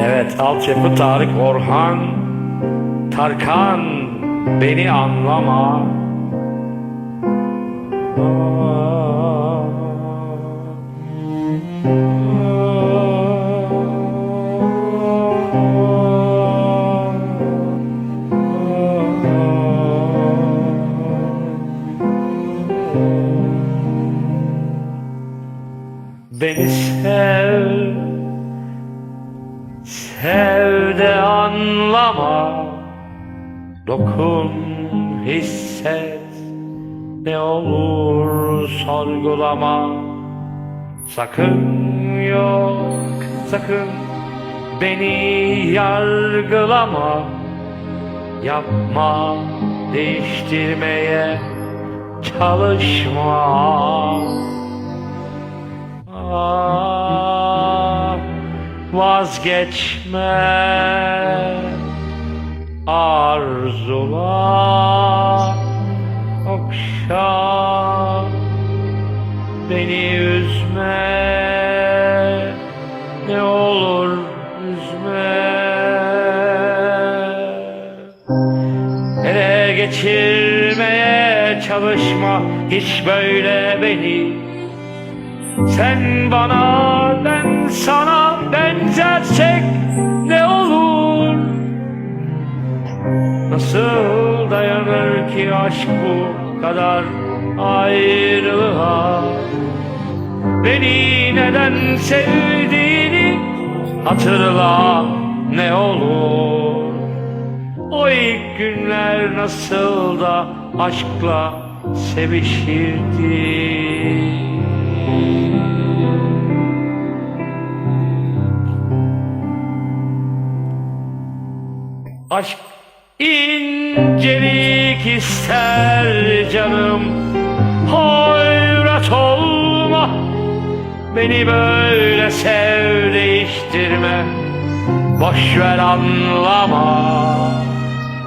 Evet, altyapı Tarık Orhan, Tarkan, beni anlama. Sev, sev de anlama. Dokun, hisset, ne olur sorgulama. Sakın yok, sakın beni yargılama. Yapma, değiştirmeye çalışma vazgeçme. Arzula okşa beni üzme. Ne olur üzme. Ele geçirmeye çalışma hiç böyle beni sen bana ben sana benzersek ne olur? Nasıl dayanır ki aşk bu kadar ayrılığa? Beni neden sevdiğini hatırla ne olur? O ilk günler nasıl da aşkla sevişirdi Aşk incelik ister canım. Hayret olma. Beni böyle sev değiştirme. Boş ver anlama.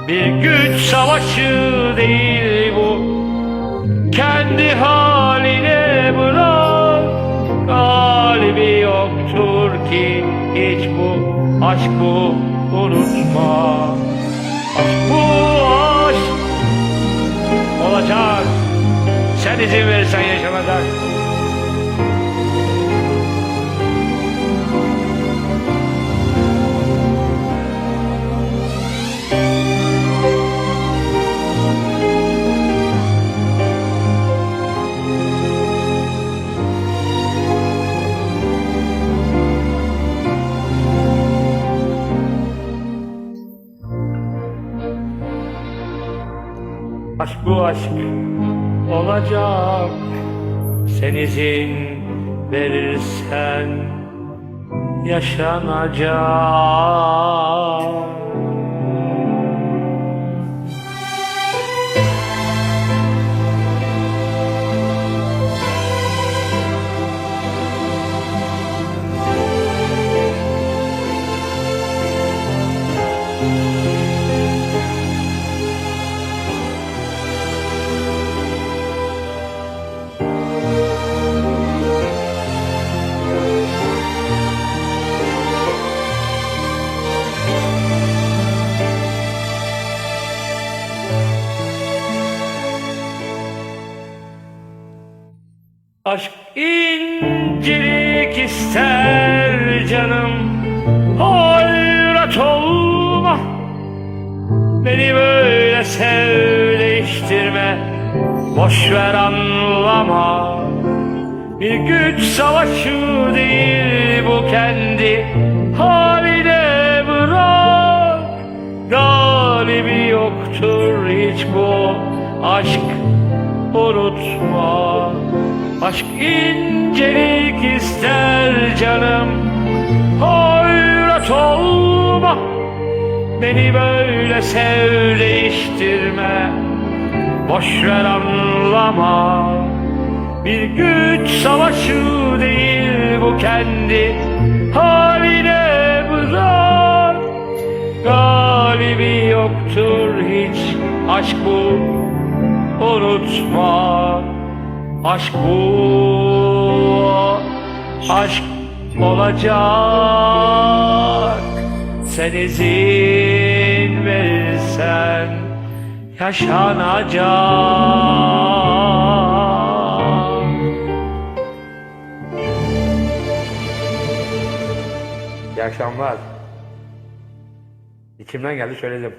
Bir güç savaşı değil bu. Kendi haline bırak. Galibi yoktur ki hiç bu. Aşk bu unutma. Bu aşk olacak. Sen izin verirsen yaşanacak Aşk bu aşk olacak. Sen izin verirsen yaşanacak Aşk incelik ister canım. Hayret olma. Beni böyle sev değiştirme Boş ver anlama. Bir güç savaşı değil bu kendi haline bırak. Galibi yoktur hiç bu aşk. Unutma Aşk incelik ister canım. Hayret olma. Beni böyle sev değiştirme. Boş ver anlama. Bir güç savaşı değil bu kendi haline bırak. Galibi yoktur hiç aşk bu. Unutma Aşk bu, aşk olacak Sen izin verirsen yaşanacak İyi akşamlar. İçimden geldi söyledim.